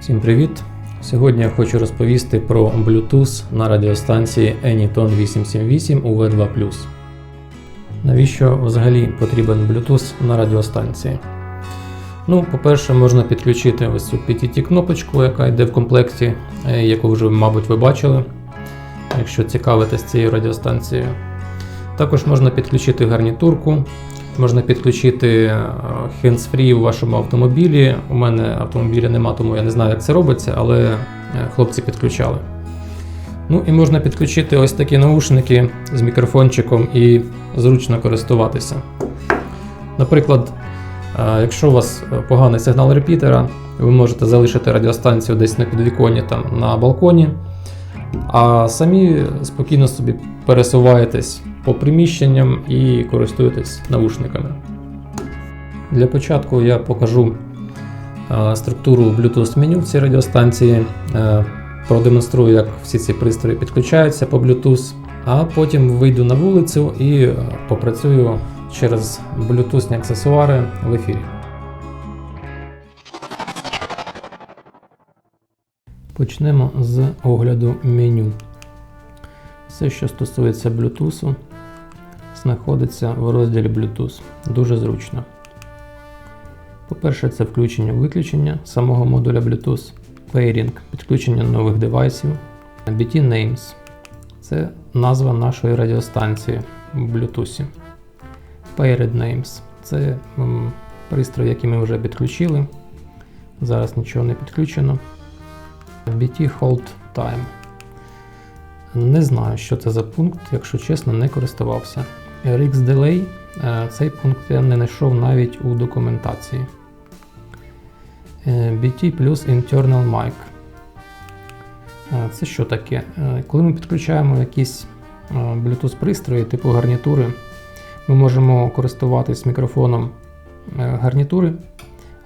Всім привіт! Сьогодні я хочу розповісти про Bluetooth на радіостанції Anyton 878 UV2. Навіщо взагалі потрібен Bluetooth на радіостанції? Ну, по-перше, можна підключити ось цю PTT-кнопочку, яка йде в комплекті, е, яку вже, мабуть, ви бачили, якщо цікавитесь цією радіостанцією. Також можна підключити гарнітурку, можна підключити е, hands-free у вашому автомобілі. У мене автомобіля нема, тому я не знаю, як це робиться, але е, хлопці підключали. Ну і можна підключити ось такі наушники з мікрофончиком і зручно користуватися. Наприклад, е, якщо у вас поганий сигнал репітера, ви можете залишити радіостанцію десь на підвіконні там, на балконі, а самі спокійно собі пересуваєтесь по приміщенням і користуєтесь наушниками. Для початку я покажу структуру Bluetooth меню в цій радіостанції, е, продемонструю, як всі ці пристрої підключаються по Bluetooth, а потім вийду на вулицю і е, попрацюю через Bluetooth аксесуари в ефірі. Почнемо з огляду меню. Все, що стосується Bluetooth, знаходиться в розділі Bluetooth. Дуже зручно. По-перше, це включення-виключення самого модуля Bluetooth, Pairing підключення нових девайсів, BT Names це назва нашої радіостанції в Bluetooth. Paired Names це пристрій, який ми вже підключили. Зараз нічого не підключено. BT Hold Time. Не знаю, що це за пункт, якщо чесно, не користувався. RX Delay е, цей пункт я не знайшов навіть у документації. Е, BT плюс Internal Mic. Е, Це що таке? Коли ми підключаємо якісь Bluetooth пристрої типу гарнітури, ми можемо користуватись мікрофоном гарнітури,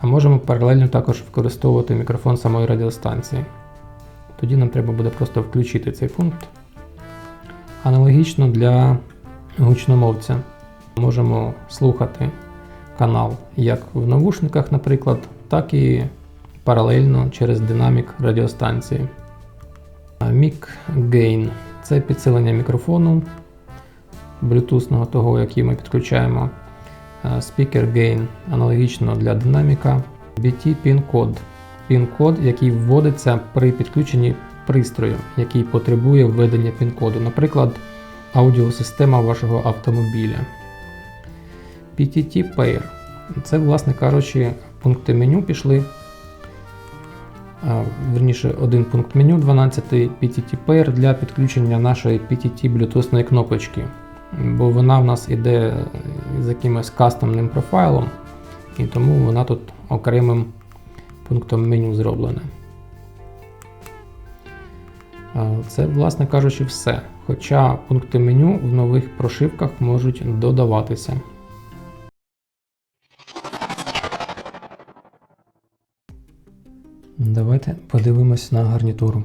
а можемо паралельно також використовувати мікрофон самої радіостанції. Тоді нам треба буде просто включити цей пункт. Аналогічно для гучномовця можемо слухати канал як в навушниках, наприклад, так і паралельно через динамік радіостанції. Mic Gain це підсилення мікрофону блютусного того, який ми підключаємо. Speaker Gain аналогічно для динаміка. BT Pin Code пін-код, який вводиться при підключенні пристрою, який потребує введення пін-коду, наприклад, аудіосистема вашого автомобіля. PTT Pair. Це, власне кажучи, пункти меню пішли. Верніше, один пункт меню 12 PTT Pair для підключення нашої PTT Bluetooth кнопочки. Бо вона в нас іде з якимось кастомним профайлом, і тому вона тут окремим пунктом меню зроблене. Це, власне кажучи, все. Хоча пункти меню в нових прошивках можуть додаватися. Давайте подивимось на гарнітуру.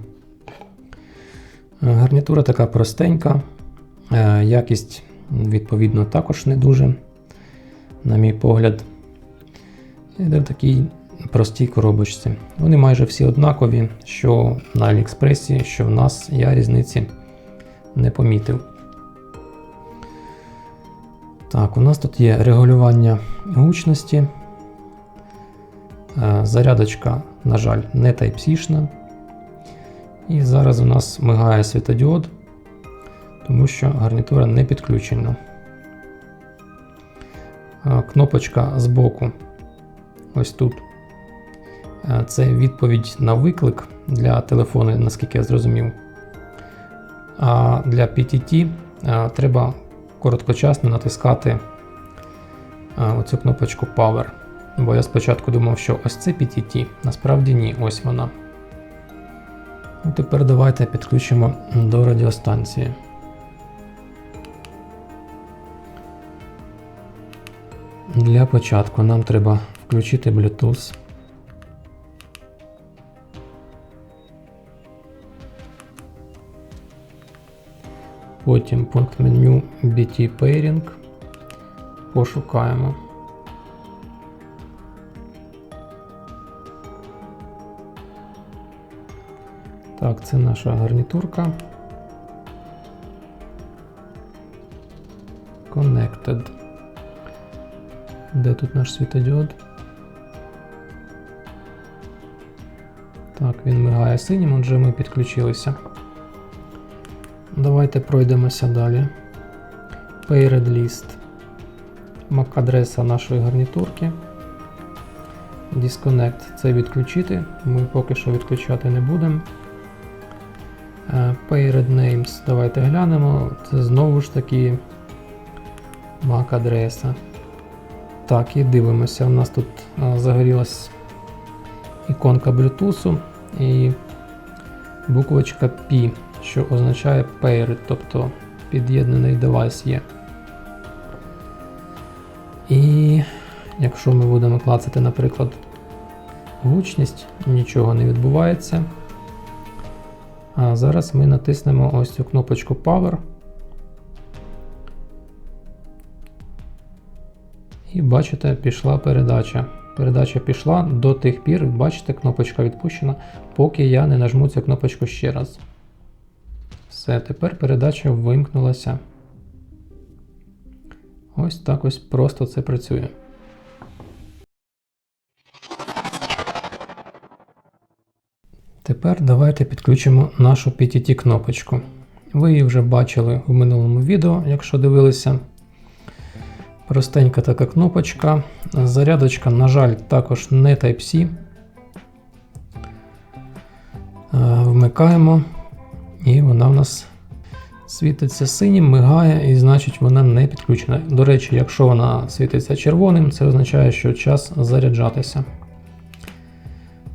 Гарнітура така простенька, якість, відповідно, також не дуже, на мій погляд. Іде такий простій коробочці. Вони майже всі однакові, що на Аліекспресі, що в нас я різниці не помітив. Так, у нас тут є регулювання гучності. Е, зарядочка, на жаль, не Type-C-шна. І зараз у нас мигає світодіод, тому що гарнітура не підключена. Е, кнопочка збоку, ось тут Е, це відповідь на виклик для телефону, наскільки я зрозумів. А для PTT треба короткочасно натискати оцю кнопочку Power. Бо я спочатку думав, що ось це PTT, насправді ні, ось вона. Ну, Тепер давайте підключимо до радіостанції. Для початку нам треба включити Bluetooth. Потім пункт меню BT Pairing. Пошукаємо. Так, це наша гарнітурка. Connected. Де тут наш світодіод? Так, він мигає синім, отже ми підключилися. Давайте пройдемося далі. Paired list. MAC-адреса нашої гарнітурки. Disconnect це відключити. Ми поки що відключати не будемо. Е, Paired names. Давайте глянемо. Це знову ж таки MAC-адреса. Так, і дивимося. У нас тут е, загорілась іконка Bluetooth і буквочка P, що означає paired, тобто під'єднаний девайс є. І якщо ми будемо клацати, наприклад, гучність, нічого не відбувається. А зараз ми натиснемо ось цю кнопочку Power. І бачите, пішла передача. Передача пішла до тих пір, бачите, кнопочка відпущена, поки я не нажму цю кнопочку ще раз. Все, тепер передача вимкнулася. Ось так ось просто це працює. Тепер давайте підключимо нашу PTT кнопочку. Ви її вже бачили в минулому відео, якщо дивилися. Простенька така кнопочка. Зарядочка, на жаль, також не Type-C. Е, Вмикаємо, і вона в нас світиться синім, мигає, і значить вона не підключена. До речі, якщо вона світиться червоним, це означає, що час заряджатися.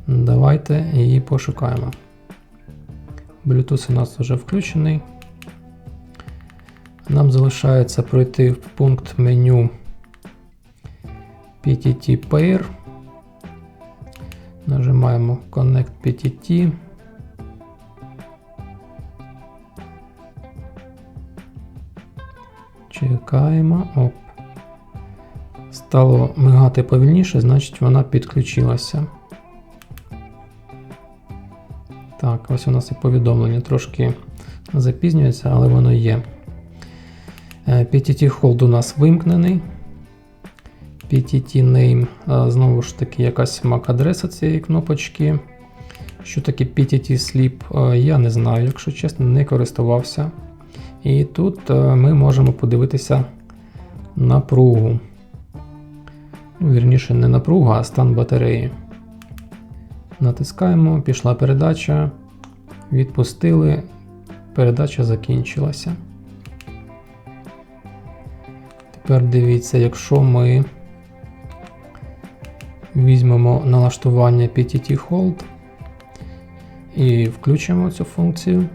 Давайте її пошукаємо. Bluetooth у нас вже включений. Нам залишається пройти в пункт меню PTT Pair. Нажимаємо Connect PTT. Чекаємо. Оп. Стало мигати повільніше, значить вона підключилася. Так, ось у нас і повідомлення трошки запізнюється, але воно є. PTT Hold у нас вимкнений. PTT Name, знову ж таки, якась MAC-адреса цієї кнопочки. Що таке PTT Sleep, я не знаю, якщо чесно, не користувався. І тут ми можемо подивитися напругу. Ну, Вірніше, не напругу, а стан батареї. Натискаємо, пішла передача. Відпустили, передача закінчилася. Тепер дивіться, якщо ми візьмемо налаштування PTT Hold і включимо цю функцію,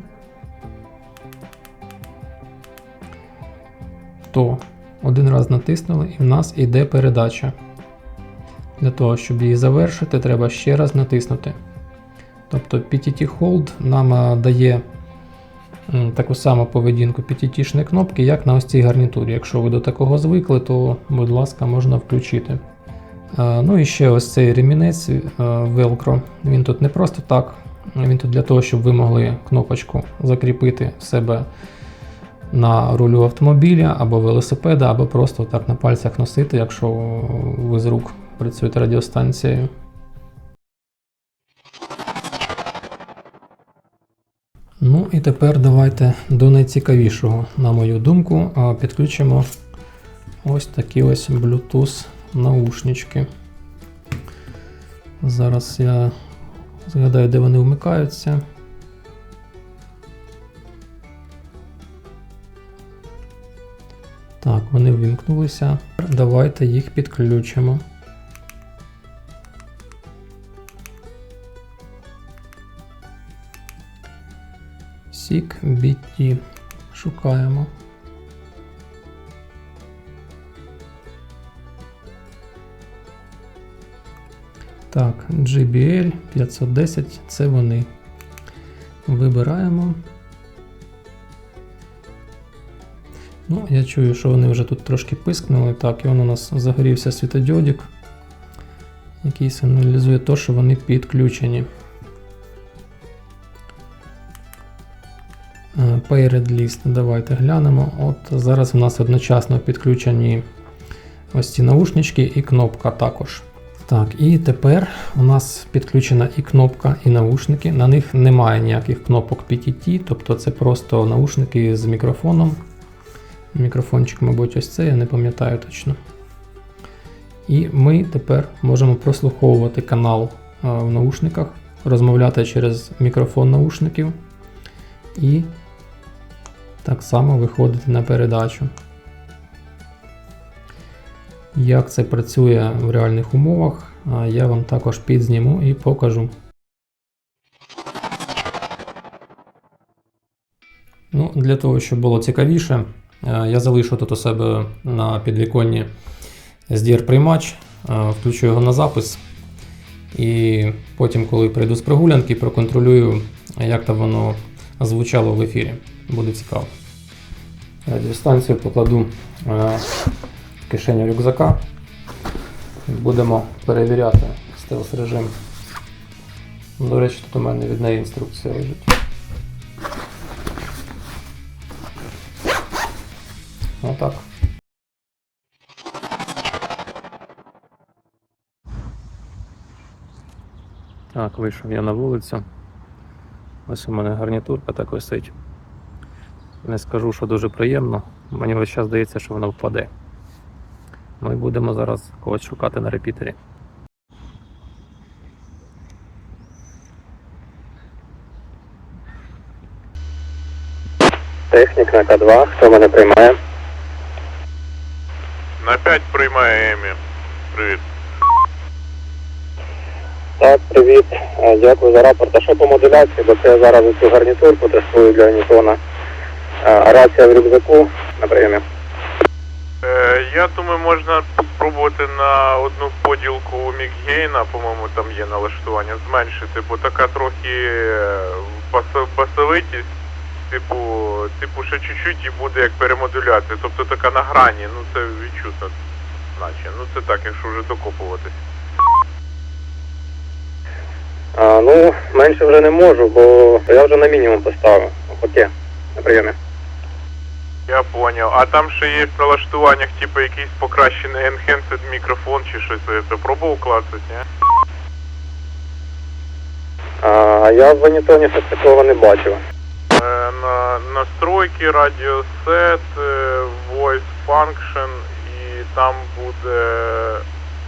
натиснули і в нас іде передача. Для того, щоб її завершити, треба ще раз натиснути. Тобто PTT Hold нам дає таку саму поведінку PTT-шної кнопки, як на ось цій гарнітурі. Якщо ви до такого звикли, то, будь ласка, можна включити. Ну і ще ось цей ремінець Velcro. Він тут не просто так, він тут для того, щоб ви могли кнопочку закріпити в себе на рулю автомобіля або велосипеда, або просто так на пальцях носити, якщо ви з рук працюєте радіостанцією. Ну і тепер давайте до найцікавішого, на мою думку, підключимо ось такі ось Bluetooth наушнички. Зараз я згадаю, де вони вмикаються. Так, вони ввімкнулися. Давайте їх підключимо. Сік BT. Шукаємо. Так, GBL 510 це вони. Вибираємо. Ну, я чую, що вони вже тут трошки пискнули. Так, і он у нас загорівся світодіодик, який сигналізує те, що вони підключені. Paired List, давайте глянемо. От зараз у нас одночасно підключені ось ці наушнички і кнопка також. Так, і тепер у нас підключена і кнопка, і наушники. На них немає ніяких кнопок PTT, тобто це просто наушники з мікрофоном. Мікрофончик, мабуть, ось це, я не пам'ятаю точно. І ми тепер можемо прослуховувати канал е, в наушниках, розмовляти через мікрофон наушників і так само виходити на передачу. Як це працює в реальних умовах, я вам також підзніму і покажу. Ну, для того, щоб було цікавіше, е, я залишу тут у себе на підвіконні SDR-приймач, е, включу його на запис. І потім, коли прийду з прогулянки, проконтролюю, як там воно звучало в ефірі. Буде цікаво. Радіостанцію покладу е, в кишеню рюкзака. Будемо перевіряти стелс режим. До речі, тут у мене від неї інструкція лежить. Отак. Так, вийшов я на вулицю. Ось у мене гарнітурка так висить. Не скажу, що дуже приємно. Мені весь час здається, що вона впаде. Ми будемо зараз когось шукати на репітері. Технік на К2, хто мене приймає? На 5 приймає Емі. Привіт. Так, привіт. Е, Дякую за рапорт. А що по модуляції, бо це я зараз цю гарнітурку тестую для Нітона. Е, Рація в рюкзаку на прийомі. Е, я думаю, можна спробувати на одну поділку Мікгейна, по-моєму, там є налаштування, зменшити, бо така трохи е, басовитість, типу, типу, ще чуть-чуть і буде як перемодуляція. Тобто така на грані, ну це відчутно, наче. Ну це так, якщо вже докопуватись. А, ну, менше вже не можу, бо я вже на мінімум поставив. Окей, на прийомі. Я поняв. А там ще є в налаштуваннях, типу, якийсь покращений enhanced мікрофон чи щось. Це пробував клацати, ні? А я в Нітоні щось такого не бачив. На настройки, радіосет, е, voice function і там буде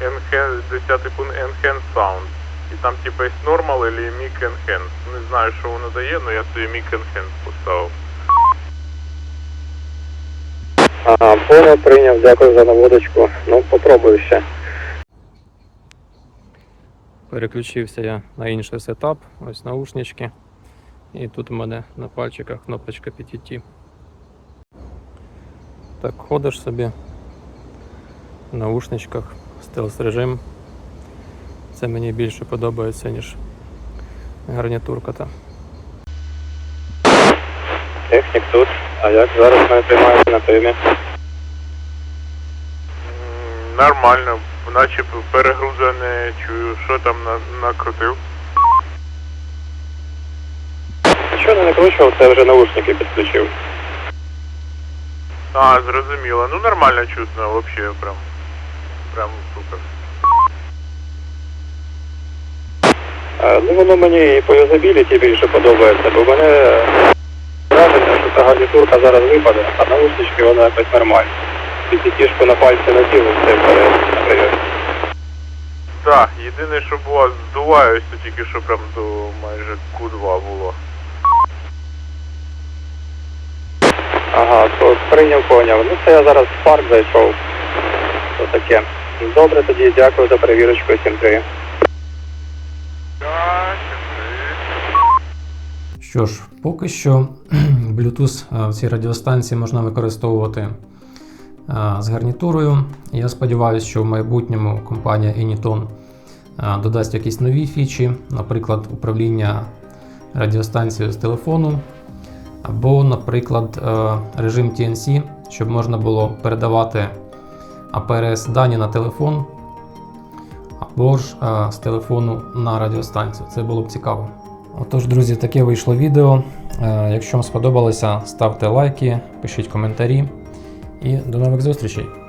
enhance, 10 пункт enhance sound. І там типа є normal або mic enhance. Не знаю, що воно дає, але я собі mic enhance поставив. А, понял, прийняв, дякую за наводочку. Ну, попробую ще. Переключився я на інший сетап, ось наушнички. І тут у мене на пальчиках кнопочка PTT. Так, ходиш собі в наушничках, стелс режим. Це мені більше подобається, ніж гарнітурка та. Технік тут. А як зараз мене приймають на прийомі? Нормально, наче перегруза не чую, що там на, накрутив. Що не накручував, це вже наушники підключив. А, зрозуміло. Ну нормально чутно, вообще прям. Прям супер. Е, Ну, воно мені і по юзабіліті більше подобається, бо мене враження, що та гарнітурка зараз випаде, а наушнички воно якось нормально. Підтішку на пальці надів, і все вперед на. Так, єдине, що було, здуваюся тільки що прям до майже Q2 було. Ага, то прийняв, поняв. Ну це я зараз в парк зайшов. То таке. Добре, тоді дякую за перевірочку 7-3. Що ж, поки що Bluetooth е, в цій радіостанції можна використовувати е, з гарнітурою. Я сподіваюся, що в майбутньому компанія Eniton е, додасть якісь нові фічі, наприклад, управління радіостанцією з телефону, або, наприклад, е, режим TNC, щоб можна було передавати APRS дані на телефон, або ж е, з телефону на радіостанцію. Це було б цікаво. Отож, друзі, таке вийшло відео. Е, Якщо вам сподобалося, ставте лайки, пишіть коментарі і до нових зустрічей!